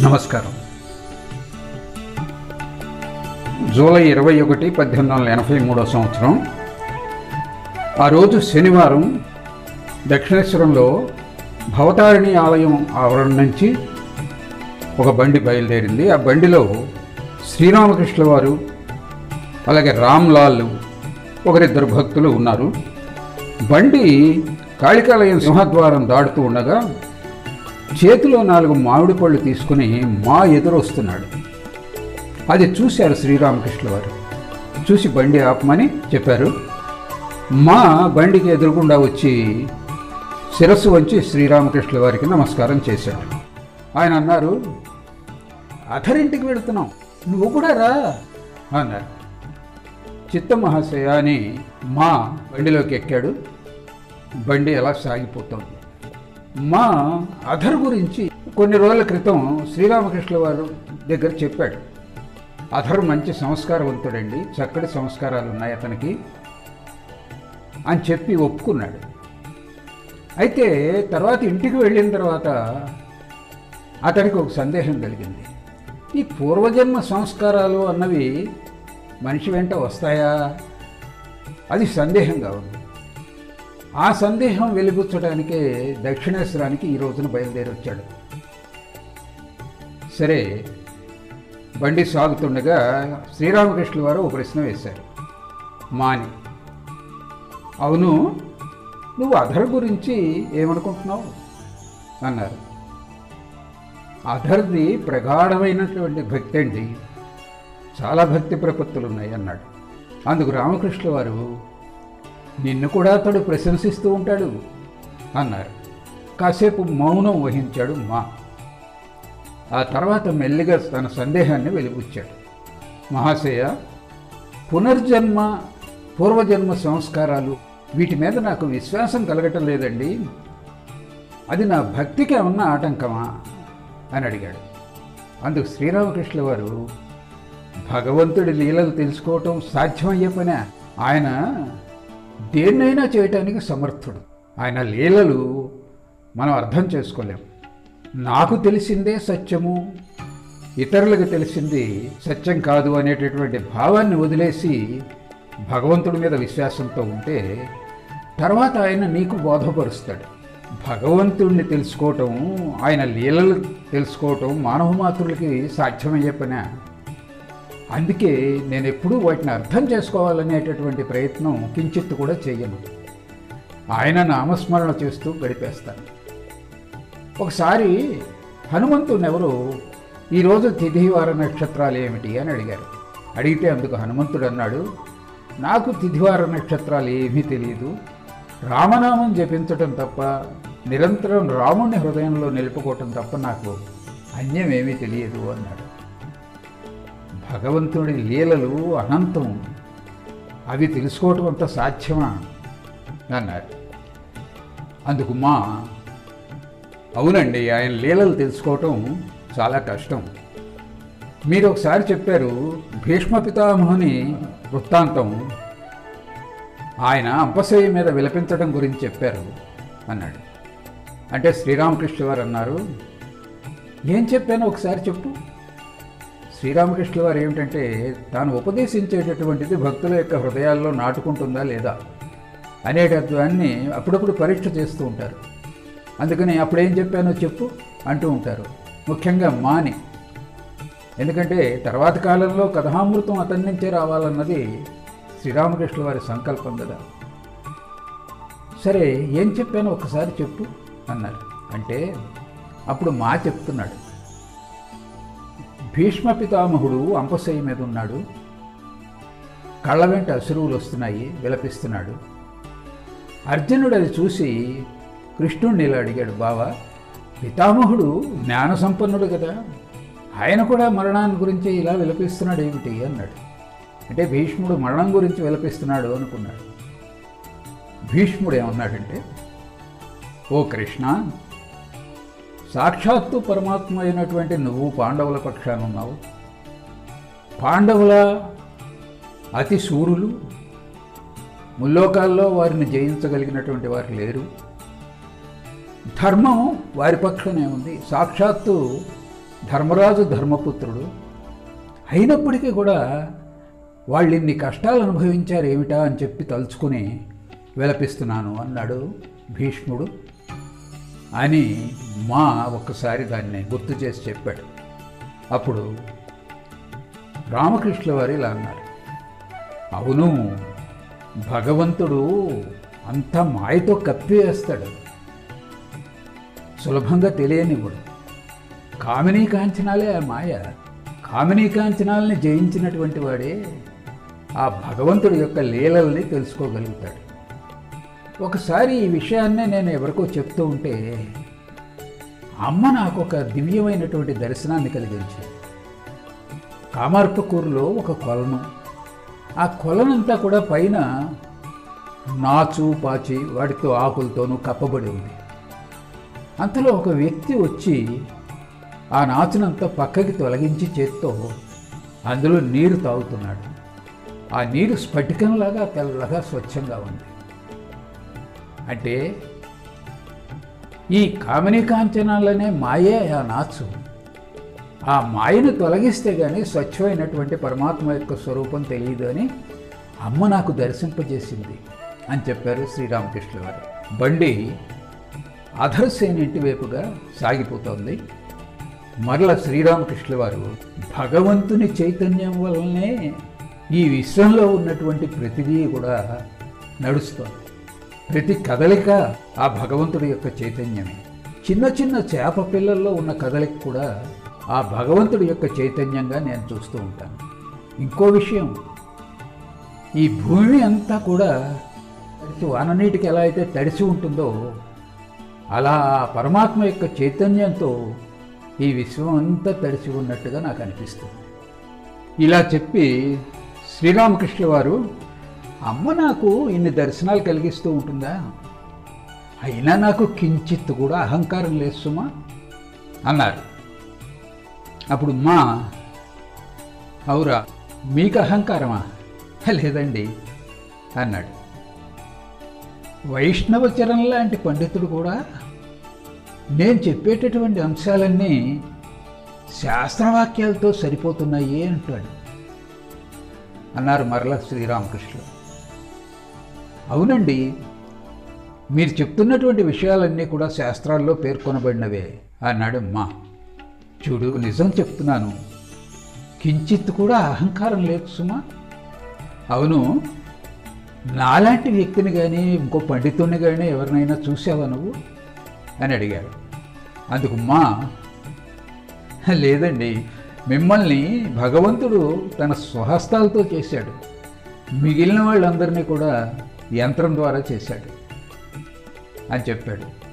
నమస్కారం. జూలై ఇరవై ఒకటి పద్దెనిమిది వందల ఎనభై మూడో సంవత్సరం. ఆ రోజు శనివారం దక్షిణేశ్వరంలో భవతారిణి ఆలయం ఆవరణ నుంచి ఒక బండి బయలుదేరింది. ఆ బండిలో శ్రీరామకృష్ణ వారు అలాగే రామ్లాల్ ఒకరిద్దరు భక్తులు ఉన్నారు. బండి కాళికాలయం సింహద్వారం దాటుతూ ఉండగా చేతిలో నాలుగు మామిడి పళ్ళు తీసుకుని మా ఎదురొస్తున్నాడు అది చూశారు శ్రీరామకృష్ణ వారు. చూసి బండి ఆపమని చెప్పారు. మా బండికి ఎదురుగుండా వచ్చి శిరస్సు వంచి శ్రీరామకృష్ణ వారికి నమస్కారం చేశాడు. ఆయన అన్నారు అథరింటికి వెళుతున్నాం. నువ్వు కూడా రా. అన్నారు. చిత్తమహాశయ అని మా బండిలోకి ఎక్కాడు. బండి ఎలా సాగిపోతుంది? మా అధర్ గురించి కొన్ని రోజుల క్రితం శ్రీరామకృష్ణ వారు దగ్గర చెప్పాడు. అధర్ మంచి సంస్కారవంతుడండి చక్కటి సంస్కారాలు ఉన్నాయి అతనికి అని చెప్పి ఒప్పుకున్నాడు. అయితే తర్వాత ఇంటికి వెళ్ళిన తర్వాత అతనికి ఒక సందేహం కలిగింది. ఈ పూర్వజన్మ సంస్కారాలు అన్నవి మనిషి వెంట వస్తాయా? అది సందేహంగా ఉంది. ఆ సందేహం వెలిబుచ్చడానికే దక్షిణేశ్వరానికి ఈ రోజున బయలుదేరి వచ్చాడు సరే బండి సాగుతుండగా శ్రీరామకృష్ణ వారు ఒక ప్రశ్న వేశారు. మాని అవును నువ్వు అధర్ గురించి ఏమనుకుంటున్నావు? అన్నారు. అధర్ది ప్రగాఢమైనటువంటి భక్తి అండి. చాలా భక్తి ప్రపత్తులు ఉన్నాయి అన్నాడు. అందుకు రామకృష్ణ వారు నిన్ను కూడా అతడు ప్రశంసిస్తూ ఉంటాడు అన్నారు. కాసేపు మౌనం వహించాడు మా. ఆ తర్వాత మెల్లిగా తన సందేహాన్ని వెలిబుచ్చాడు. మహాశయ పునర్జన్మ పూర్వజన్మ సంస్కారాలు వీటి మీద నాకు విశ్వాసం కలగటం లేదండి. అది నా భక్తికి ఉన్న ఆటంకమా? అని అడిగాడు. అందుకు శ్రీరామకృష్ణ వారు భగవంతుడి లీలలు తెలుసుకోవటం సాధ్యమయ్యే పనే. ఆయన దేన్నైనా చేయటానికి సమర్థుడు. ఆయన లీలలు మనం అర్థం చేసుకోలేం. నాకు తెలిసిందే సత్యము ఇతరులకు తెలిసింది సత్యం కాదు అనేటటువంటి భావాన్ని వదిలేసి భగవంతుడి మీద విశ్వాసంతో ఉంటే తర్వాత ఆయన నీకు బోధపరుస్తాడు. భగవంతుడిని తెలుసుకోవటం ఆయన లీలలు తెలుసుకోవటం మానవ మాతృలకి సాధ్యమయ్యే పనే? అందుకే నేను ఎప్పుడూ వాటిని అర్థం చేసుకోవాలనేటటువంటి ప్రయత్నం కించిత్తు కూడా చేయను. ఆయన నామస్మరణ చేస్తూ గడిపేస్తాను. ఒకసారి హనుమంతుని ఎవరు ఈరోజు తిథివార నక్షత్రాలు ఏమిటి? అని అడిగారు. అడిగితే అందుకు హనుమంతుడు అన్నాడు నాకు తిథివార నక్షత్రాలు ఏమీ తెలియదు రామనామం జపించటం తప్ప నిరంతరం రాముని హృదయంలో నిలుపుకోవటం తప్ప నాకు అన్యమేమీ తెలియదు అన్నాడు. భగవంతుడి లీలలు అనంతం. అవి తెలుసుకోవటం అంత సాధ్యమా? అన్నారు. అందుకు మా అవునండి ఆయన లీలలు తెలుసుకోవటం చాలా కష్టం. మీరు ఒకసారి చెప్పారు భీష్మ పితామహుని వృత్తాంతం. ఆయన అంపశయ్య మీద విలపించడం గురించి చెప్పారు అన్నాడు. అంటే శ్రీరామకృష్ణ వారు అన్నారు. ఏం చెప్పానో ఒకసారి చెప్పు. శ్రీరామకృష్ణ వారు ఏమిటంటే తాను ఉపదేశించేటటువంటిది భక్తుల యొక్క హృదయాల్లో నాటుకుంటుందా లేదా అనేటత్వాన్ని అప్పుడప్పుడు పరీక్ష చేస్తూ ఉంటారు. అందుకని అప్పుడేం చెప్పానో చెప్పు అంటూ ఉంటారు. ముఖ్యంగా మాని. ఎందుకంటే తర్వాత కాలంలో కథామృతం అతని నుంచే రావాలన్నది శ్రీరామకృష్ణ వారి సంకల్పం కదా. సరే ఏం చెప్పానో ఒకసారి చెప్పు అన్నారు. అంటే అప్పుడు మా చెప్తున్నాడు. భీష్మ పితామహుడు అంపశయ్య మీద ఉన్నాడు కళ్ళ వెంట అసురువులు వస్తున్నాయి విలపిస్తున్నాడు. అర్జునుడు అది చూసి కృష్ణుడిని ఇలా అడిగాడు బావా పితామహుడు జ్ఞాన సంపన్నుడు కదా. ఆయన కూడా మరణాన్ని గురించి ఇలా విలపిస్తున్నాడు ఏమిటి? అన్నాడు. అంటే భీష్ముడు మరణం గురించి విలపిస్తున్నాడు అనుకున్నాడు. భీష్ముడు ఏమన్నాడంటే ఓ కృష్ణ సాక్షాత్తు పరమాత్మ అయినటువంటి నువ్వు పాండవుల పక్షాన ఉన్నావు. పాండవుల అతి శూరులు. ముల్లోకాల్లో వారిని జయించగలిగినటువంటి వారు లేరు. ధర్మం వారి పక్షనే ఉంది. సాక్షాత్తు ధర్మరాజు ధర్మపుత్రుడు. అయినప్పటికీ కూడా వాళ్ళు ఇన్ని కష్టాలు అనుభవించారు ఏమిటా అని చెప్పి తలుచుకుని విలపిస్తున్నాను అన్నాడు భీష్ముడు. అని మా ఒక్కసారి దాన్ని గుర్తు చేసి చెప్పాడు. అప్పుడు రామకృష్ణ వారు ఇలా అన్నారు. అవును భగవంతుడు అంత మాయతో కప్పివేస్తాడు. సులభంగా తెలియనివ్వడు. కామినీ కాంచనాలే ఆ మాయ. కామినీ కాంచనాలని జయించినటువంటి వాడే ఆ భగవంతుడి యొక్క లీలల్ని తెలుసుకోగలుగుతాడు. ఒకసారి ఈ విషయాన్నే నేను ఎవరికో చెప్తూ ఉంటే అమ్మ నాకు ఒక దివ్యమైనటువంటి దర్శనాన్ని కలిగించింది. కామార్పకూరులో ఒక కొలను. ఆ కొలనంతా కూడా పైన నాచు పాచి వాటితో ఆకులతోనూ కప్పబడి ఉంది. అంతలో ఒక వ్యక్తి వచ్చి ఆ నాచునంతా పక్కకి తొలగించి చేత్తో అందులో నీరు తాగుతున్నాడు. ఆ నీరు స్ఫటికంలాగా తెల్లగా స్వచ్ఛంగా ఉంది. అంటే ఈ కామిని కాంచనాలనే మాయే ఆ నాచు. ఆ మాయను తొలగిస్తే కానీ స్వచ్ఛమైనటువంటి పరమాత్మ యొక్క స్వరూపం తెలియదు అని అమ్మ నాకు దర్శింపజేసింది అని చెప్పారు శ్రీరామకృష్ణ గారు బండి అధర్సేని ఇంటి వైపుగా సాగిపోతోంది. మరల శ్రీరామకృష్ణ వారు భగవంతుని చైతన్యం వల్లనే ఈ విశ్వంలో ఉన్నటువంటి ప్రతిదీ కూడా నడుస్తోంది. ప్రతి కదలిక ఆ భగవంతుడి యొక్క చైతన్యమే. చిన్న చిన్న చేప పిల్లల్లో ఉన్న కదలిక కూడా ఆ భగవంతుడి యొక్క చైతన్యంగా నేను చూస్తూ ఉంటాను. ఇంకో విషయం ఈ భూమి అంతా కూడా వాననీటికి ఎలా అయితే తడిసి ఉంటుందో అలా ఆ పరమాత్మ యొక్క చైతన్యంతో ఈ విశ్వం అంతా తడిసి ఉన్నట్టుగా నాకు అనిపిస్తుంది. ఇలా చెప్పి శ్రీరామకృష్ణ వారు అమ్మ నాకు ఇన్ని దర్శనాలు కలిగిస్తూ ఉంటుందా? అయినా నాకు కించిత్ కూడా అహంకారం లేదు సుమా అన్నారు. అప్పుడు మా అవురా మీకు అహంకారమా? లేదండి అన్నాడు. వైష్ణవచరం లాంటి పండితుడు కూడా నేను చెప్పేటటువంటి అంశాలన్నీ శాస్త్రవాక్యాలతో సరిపోతున్నాయి అంటాడు అన్నారు మరల శ్రీరామకృష్ణుడు. అవునండి. మీరు చెప్తున్నటువంటి విషయాలన్నీ కూడా శాస్త్రాల్లో పేర్కొనబడినవే అన్నాడు మా చూడు నిజం చెప్తున్నాను. కించిత్ కూడా అహంకారం లేదు సుమా. అవును నాలాంటి వ్యక్తిని కానీ ఇంకో పండితుడిని కానీ ఎవరినైనా చూసావా నువ్వు? అని అడిగాడు. అందుకు మా లేదండి. మిమ్మల్ని భగవంతుడు తన స్వహస్తాలతో చేశాడు. మిగిలిన వాళ్ళందరినీ కూడా యంత్రం ద్వారా చేశాడు అని చెప్పాడు.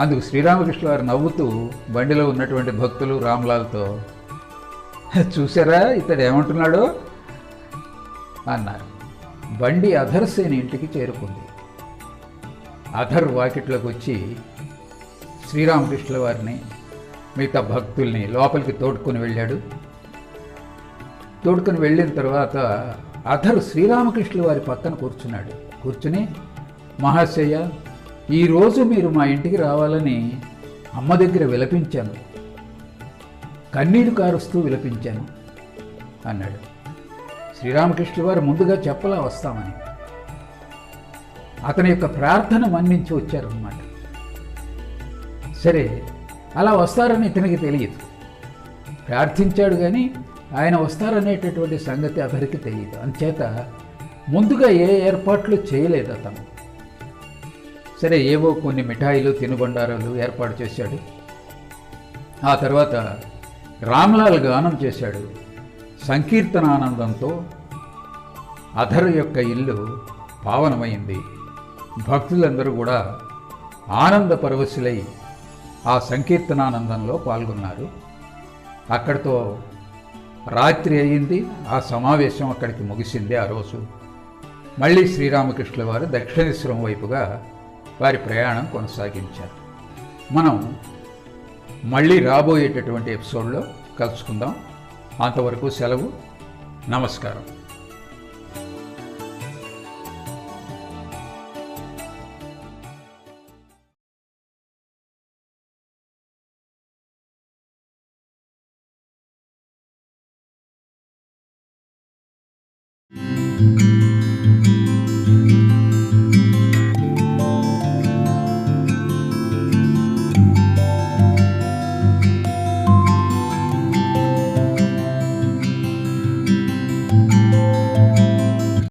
అందుకు శ్రీరామకృష్ణ వారు నవ్వుతూ బండిలో ఉన్నటువంటి భక్తులు రామ్లాల్తో చూసారా ఇతడు ఏమంటున్నాడో? అన్నారు. బండి అధర్సేని ఇంటికి చేరుకుంది. అధర్ వాకిట్లోకి వచ్చి శ్రీరామకృష్ణుల వారిని మిగతా భక్తుల్ని లోపలికి తోడుకొని వెళ్ళాడు. తోడుకొని వెళ్ళిన తర్వాత అతడు శ్రీరామకృష్ణుల వారి పక్కన కూర్చున్నాడు. కూర్చుని మహాశయ ఈరోజు మీరు మా ఇంటికి రావాలని అమ్మ దగ్గర విలపించాను. కన్నీరు కారుస్తూ విలపించాను అన్నాడు. శ్రీరామకృష్ణుల వారు ముందుగా చెప్పలా వస్తామని. అతని యొక్క ప్రార్థన మన్నించి వచ్చారన్నమాట. సరే అలా వస్తారని ఇతనికి తెలియదు. ప్రార్థించాడు కానీ ఆయన వస్తారనేటటువంటి సంగతి అతనికి తెలియదు అంచేత ముందుగా ఏ ఏర్పాట్లు చేయలేదు అతను. సరే ఏవో కొన్ని మిఠాయిలు తినుబండారాలు ఏర్పాటు చేశాడు. ఆ తర్వాత రామ్లాల్ గానం చేశాడు. సంకీర్తన ఆనందంతో అధర్ యొక్క ఇల్లు పావనమైంది. భక్తులందరూ కూడా ఆనంద పరవశులై ఆ సంకీర్తనానందంలో పాల్గొన్నారు. అక్కడితో రాత్రి అయింది. ఆ సమావేశం అక్కడికి ముగిసింది ఆ రోజు. మళ్ళీ శ్రీరామకృష్ణుల వారు దక్షిణేశ్వరం వైపుగా వారి ప్రయాణం కొనసాగించారు. మనం మళ్ళీ రాబోయేటటువంటి ఎపిసోడ్లో కలుసుకుందాం. అంతవరకు సెలవు. నమస్కారం. ఆ